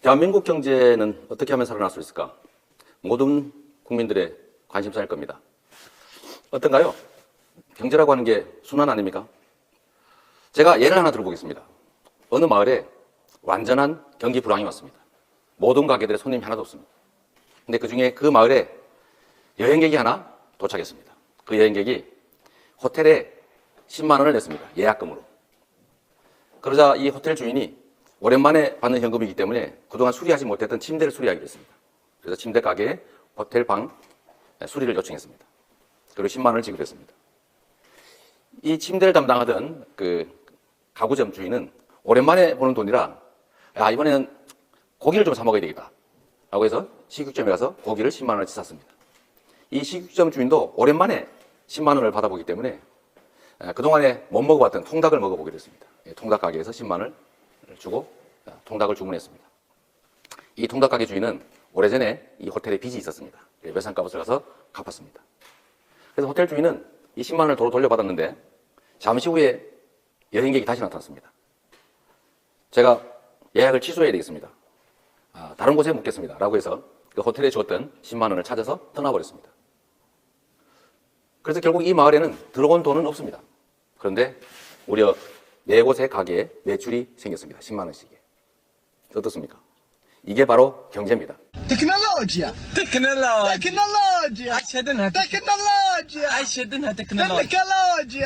대한민국 경제는 어떻게 하면 살아날 수 있을까? 모든 국민들의 관심사일 겁니다. 어떤가요? 경제라고 하는 게 순환 아닙니까? 제가 예를 하나 들어보겠습니다. 어느 마을에 완전한 경기 불황이 왔습니다. 모든 가게들의 손님이 하나도 없습니다. 근데 그 중에 그 마을에 여행객이 하나 도착했습니다. 그 여행객이 호텔에 10만 원을 냈습니다. 예약금으로. 그러자 이 호텔 주인이 오랜만에 받는 현금이기 때문에 그동안 수리하지 못했던 침대를 수리하기로 했습니다. 그래서 침대 가게에 호텔 방 수리를 요청했습니다. 그리고 10만 원을 지급했습니다. 이 침대를 담당하던 그 가구점 주인은 오랜만에 보는 돈이라 야 이번에는 고기를 좀 사 먹어야 되겠다 라고 해서 식육점에 가서 고기를 10만 원어치 샀습니다. 이 식육점 주인도 오랜만에 10만 원을 받아보기 때문에 아, 그동안에 못 먹어봤던 통닭을 먹어보게 됐습니다. 예, 통닭 가게에서 10만 원을 주고 아, 통닭을 주문했습니다. 이 통닭 가게 주인은 오래전에 이 호텔에 빚이 있었습니다. 예, 외상 값을 가서 갚았습니다. 그래서 호텔 주인은 이 10만 원을 도로 돌려받았는데 잠시 후에 여행객이 다시 나타났습니다. 제가 예약을 취소해야 되겠습니다. 아, 다른 곳에 묵겠습니다. 라고 해서 그 호텔에 주었던 10만 원을 찾아서 떠나버렸습니다. 그래서 결국 이 마을에는 들어온 돈은 없습니다. 그런데 무려 네 곳의 가게에 매출이 생겼습니다. 10만 원씩에. 어떻습니까? 이게 바로 경제입니다. 테크놀로지야. 테크놀로지. 테크놀로지. 아시아든 하 테크놀로지. 아시아든 하 테크놀로지. 테크놀로지.